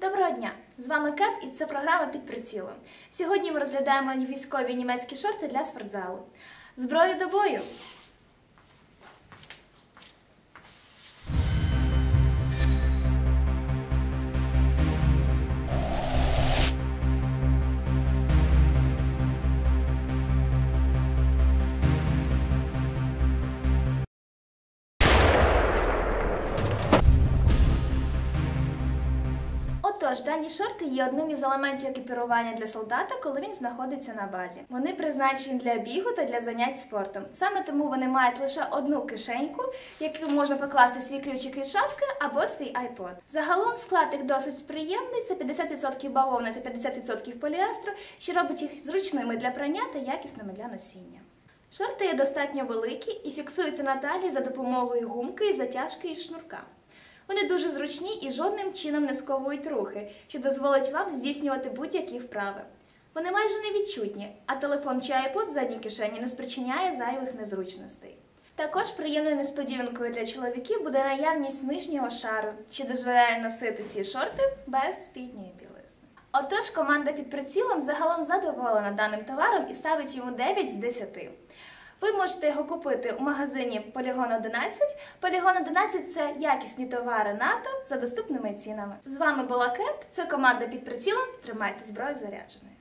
Доброго дня! З вами Кет і це програма під прицілом. Сьогодні ми розглядаємо військові німецькі шорти для спортзалу. Зброю до бою! Отож, дані шорти є одним із елементів екіпірування для солдата, коли він знаходиться на базі. Вони призначені для бігу та для занять спортом. Саме тому вони мають лише одну кишеньку, в яку можна покласти свій ключик від шапки або свій iPod. Загалом склад їх досить приємний. Це 50% бавовни та 50% поліестру, що робить їх зручними для прання та якісними для носіння. Шорти є достатньо великі і фіксуються на талії за допомогою гумки і затяжки із шнурка. Вони дуже зручні і жодним чином не сковують рухи, що дозволить вам здійснювати будь-які вправи. Вони майже невідчутні, а телефон чи iPod в задній кишені не спричиняє зайвих незручностей. Також приємною несподіванкою для чоловіків буде наявність нижнього шару, що дозволяє носити ці шорти без спідньої білизни. Отож, команда під прицілом загалом задоволена даним товаром і ставить йому 9 з 10. Ви можете його купити у магазині Полігон 11. Полігон 11 це якісні товари НАТО за доступними цінами. З вами була Кет, це команда під прицілом. Тримайте зброю зарядженою.